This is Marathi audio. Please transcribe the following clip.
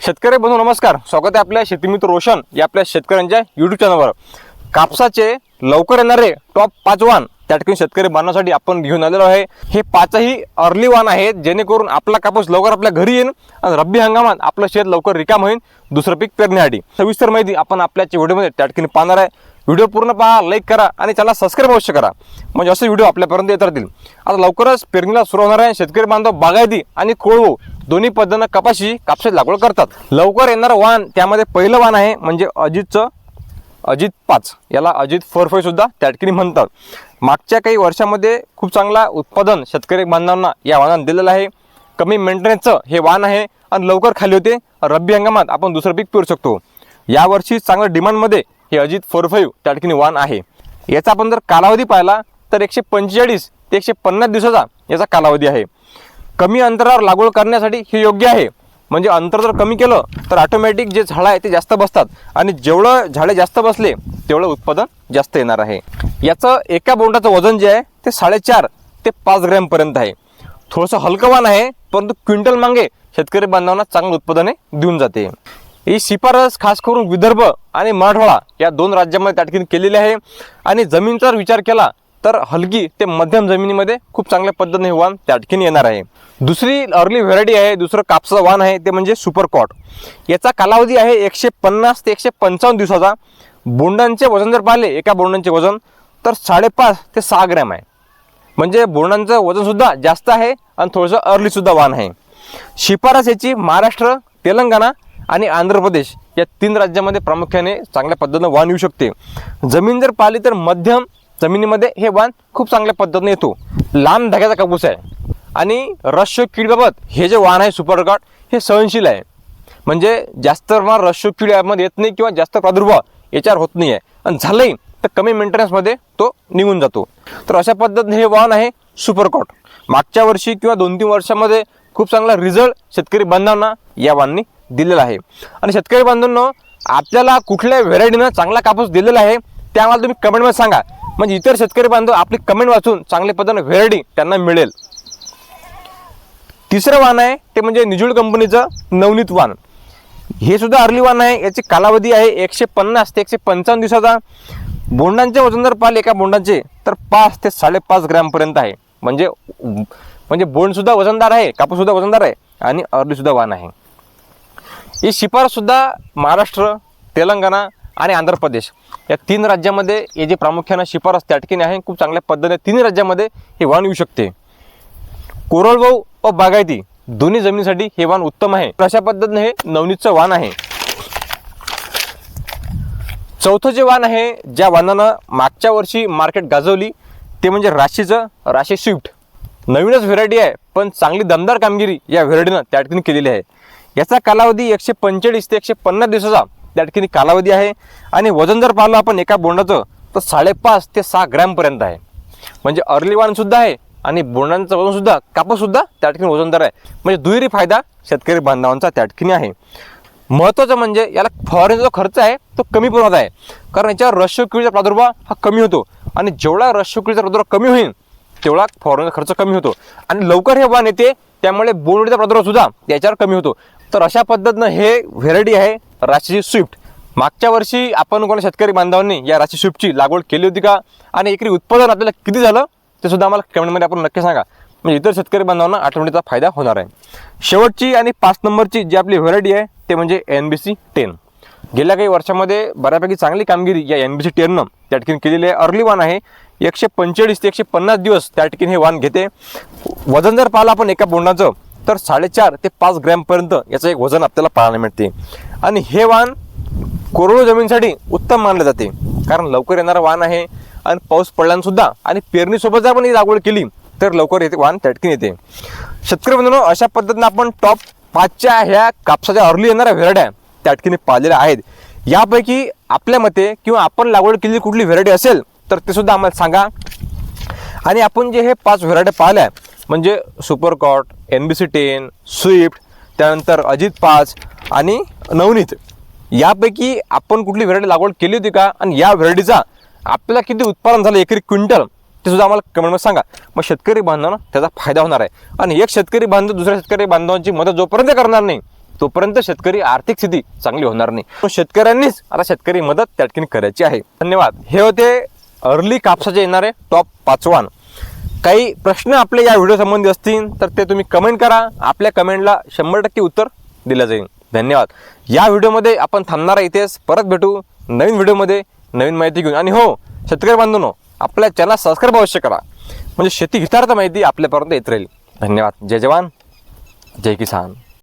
शेतकरी बंधू नमस्कार. स्वागत आहे आपल्या शेतीमित्र रोशन या आपल्या शेतकऱ्यांच्या युट्यूब चॅनलवर कापसाचे लवकर येणारे टॉप पाच वाण त्या ठिकाणी शेतकरी बांधण्यासाठी आपण घेऊन आलेलो आहे. हे पाचही अर्ली वाण आहेत जेणेकरून आपला कापूस लवकर आपल्या घरी येईल आणि रब्बी हंगामात आपलं शेत लवकर रिकाम होईल दुसरं पीक पेरण्यासाठी. सविस्तर माहिती आपण आपल्या व्हिडिओमध्ये त्या ठिकाणी पाहणार आहे. व्हिडिओ पूर्ण पहा लाईक करा आणि त्याला सबस्क्राईब अवश्य करा. म्हणजे असे व्हिडिओ आपल्यापर्यंत येत राहतील. आता लवकरच पेरणीला सुरू होणार आहे. शेतकरी बांधव बागायती आणि कोळवू दोन्ही पद्धतीनं कपाशी कापसाची लागवड करतात. लवकर येणारं वाण त्यामध्ये पहिलं वाण आहे म्हणजे अजितचं अजित पाच. याला अजित फोर सुद्धा त्या म्हणतात. मागच्या काही वर्षामध्ये खूप चांगला उत्पादन शेतकरी बांधवांना या वाहनात दिलेलं आहे. कमी मेंटेनन्सचं हे वाहन आहे आणि लवकर खाली होते. रब्बी हंगामात आपण दुसरं पीक पेरू शकतो. यावर्षी चांगलं डिमांडमध्ये हे अजित फोर फाईव्ह त्याटकिनी वाहन आहे. याचा आपण जर कालावधी पाहिला तर एकशे पंचेचाळीस ते एकशे पन्नास दिवसाचा याचा कालावधी आहे. कमी अंतरावर लागवड करण्यासाठी हे योग्य आहे. म्हणजे अंतर जर कमी केलं तर ऑटोमॅटिक जे झाडं आहे ते जास्त बसतात. आणि जेवढं झाडे जास्त बसले तेवढं उत्पादन जास्त येणार आहे. याचं एका बोंडाचं वजन जे आहे ते साडेचार ते पाच ग्रॅमपर्यंत आहे. थोडंसं हलकं आहे परंतु क्विंटल मागे शेतकरी बांधवांना चांगलं उत्पादने देऊन जाते. ही शिफारस खास करून विदर्भ आणि मराठवाडा या दोन राज्यामध्ये त्या ठिकाणी केलेली आहे. आणि जमीनचा जर विचार केला तर हलकी ते मध्यम जमिनीमध्ये खूप चांगल्या पद्धतीने हे वाण त्या ठिकाणी येणार आहे. दुसरी अर्ली व्हेरायटी आहे दुसरं कापसाचं वाण आहे ते म्हणजे सुपर कॉट याचा कालावधी आहे एकशे पन्नास ते एकशे पंचावन्न दिवसाचा. बोंडांचे वजन जर पाहिले एका बोंडांचे वजन तर साडेपाच ते सहा ग्रॅम आहे. म्हणजे बोंडांचं वजनसुद्धा जास्त आहे आणि थोडंसं अर्लीसुद्धा वाण आहे. शिफारस याची महाराष्ट्र तेलंगणा आणि आंध्र प्रदेश या तीन राज्यामध्ये प्रामुख्याने चांगल्या पद्धतीनं वाण येऊ शकते. जमीन जर पाहिली तर मध्यम जमिनीमध्ये हे वाण खूप चांगल्या पद्धतीने येतो. लांब धाग्याचा कापूस आहे. आणि रश किडबाबत हे जे वाण आहे सुपरकाट हे सहनशील आहे. म्हणजे जास्त प्रमाणात रश किड्यामध्ये येत नाही किंवा जास्त प्रादुर्भाव याच्यावर होत नाही आहे आणि झालंही तर कमी मेंटेनन्समध्ये तो निघून जातो. तर अशा पद्धतीने हे वाहन आहे सुपरकॉट मागच्या वर्षी किंवा दोन तीन वर्षामध्ये खूप चांगला रिझल्ट शेतकरी बांधवांना या वाहननी दिलेला आहे. आणि शेतकरी बांधवांना आपल्याला कुठल्या व्हेरायटीनं चांगला कापूस दिलेला आहे त्या आम्हाला तुम्ही कमेंटमध्ये सांगा. म्हणजे इतर शेतकरी बांधव आपली कमेंट वाचून चांगले पद्धतीने व्हेरायटी त्यांना मिळेल. तिसरं वाहन आहे ते म्हणजे निजुळ कंपनीचं नवनीत वाहन. हे सुद्धा अर्ली वाहन आहे याची कालावधी आहे एकशे पन्नास ते एकशे पंचावन्न दिवसाचा. बोंडांचे वजन जर पाहिले एका बोंडांचे तर पाच ते साडेपाच ग्रॅमपर्यंत आहे. म्हणजे म्हणजे बोंडसुद्धा वजनदार आहे कापूससुद्धा वजनदार आहे आणि अर्लीसुद्धा वाहन आहे. ही शिफारसुद्धा महाराष्ट्र तेलंगणा आणि आंध्र प्रदेश. या तीन राज्यामध्ये हे जे प्रामुख्यानं शिफारस त्या ठिकाणी आहे खूप चांगल्या पद्धतीने तीन राज्यामध्ये हे वाहन येऊ शकते. कोरडवाहू व बागायती दोन्ही जमिनीसाठी हे वाण उत्तम आहे. अशा पद्धतीने हे नवनीतचं वाण आहे. चौथं जे वाण आहे ज्या वाहनानं मागच्या वर्षी मार्केट गाजवली ते म्हणजे राशीचं राशी स्विफ्ट. नवीनच व्हेरायटी आहे पण चांगली दमदार कामगिरी या व्हेरायटीनं त्या ठिकाणी केलेली आहे. याचा कालावधी एकशे पंचेचाळीस ते एकशे पन्नास दिवसाचा त्या ठिकाणी कालावधी आहे. आणि वजन जर पाहिलं आपण एका बोंडाचं तर साडेपाच ते सहा ग्रॅमपर्यंत आहे. म्हणजे अर्ली वाणसुद्धा आहे आणि बोंडांचं वजनसुद्धा कापूससुद्धा त्या ठिकाणी वजनदार आहे. म्हणजे दुहेरी फायदा शेतकरी बांधवांचा त्या ठिकाणी आहे. महत्त्वाचं म्हणजे याला फवारणीचा जो खर्च आहे तो कमी प्रमाणात आहे. कारण याच्यावर रश्शकिळीचा प्रादुर्भाव हा कमी होतो. आणि जेवढा रश्शकिळीचा प्रादुर्भाव कमी होईल तेवढा फवारणीचा खर्च कमी होतो. आणि लवकर हे वाण येते त्यामुळे बोंडचा प्रादुर्भाव सुद्धा याच्यावर कमी होतो. तर अशा पद्धतीनं हे व्हेरायटी आहे राशीची स्विफ्ट. मागच्या वर्षी आपण कोणा शेतकरी बांधवांनी या राशी स्विफ्टची लागवड केली होती का? आणि एकरी उत्पादन आपल्याला किती झालं? ते सुद्धा आम्हाला कमेंटमध्ये आपण नक्की सांगा. म्हणजे इतर शेतकरी बांधवांना आठवणीचा फायदा होणार आहे. शेवटची आणि पाच नंबरची जी आपली व्हरायटी आहे ते म्हणजे एन बी सी टेन गेल्या काही वर्षामध्ये बऱ्यापैकी चांगली कामगिरी या एन बी सी टेननं त्या ठिकाणी केलेली आहे. अर्ली वान आहे. एकशे पंचेचाळीस ते एकशे पन्नास दिवस त्या ठिकाणी हे वाण घेते. वजन जर पाहिलं आपण एका बोंडाचं तर साडेचार ते पाच ग्रॅमपर्यंत याचं एक वजन आपल्याला पाहायला मिळते. आणि हे वाहन कोरडो जमीनसाठी उत्तम मानले जाते. कारण लवकर येणारं वाहन आहे आणि पाऊस पडल्यानंसुद्धा आणि पेरणीसोबत जर आपण ही लागवड केली तर लवकर येते वाहन त्या येते. शेतकरी बंधूंनो अशा पद्धतीने आपण टॉप पाचच्या ह्या कापसाच्या अर्ली येणाऱ्या व्हेरायट्या त्या पाहिलेल्या आहेत. यापैकी आपल्या मते किंवा आपण लागवड केलेली कुठली व्हेरायटी असेल तर ते सुद्धा आम्हाला सांगा. आणि आपण जे हे पाच व्हेरायटी पाहिल्या म्हणजे सुपरकॉट N B C ten swift त्यानंतर अजित पाच आणि नवनीत. यापैकी आपण कुठली व्हरायटी लागवड केली होती का? आणि या व्हरायटीचा आपल्याला किती उत्पादन झालं एकरी क्विंटल? ते सुद्धा आम्हाला कमेंटमध्ये सांगा. मग शेतकरी बांधवांना त्याचा फायदा होणार आहे. आणि एक शेतकरी बांधव दुसऱ्या शेतकरी बांधवांची मदत जोपर्यंत करणार नाही तोपर्यंत शेतकरी आर्थिक स्थिती चांगली होणार नाही. पण शेतकऱ्यांनीच आता शेतकरी मदत त्या ठिकाणी करायची आहे. धन्यवाद. हे होते अर्ली कापसाचे येणारे टॉप पाचवान. काही प्रश्न आपले या व्हिडिओ संबंधी असतील तर ते तुम्ही कमेंट करा. आपल्या कमेंटला शंभर टक्के उत्तर दिलं जाईल. धन्यवाद. या व्हिडिओमध्ये आपण थांबणार आहे इथेच. परत भेटू नवीन व्हिडिओमध्ये नवीन माहिती घेऊन. आणि हो शेतकरी बांधून आपल्या चॅनल सबस्क्राईब अवश्य करा. म्हणजे शेती घेतार्थ माहिती आपल्यापर्यंत येत राहील. धन्यवाद. जय जवान. जय किसान.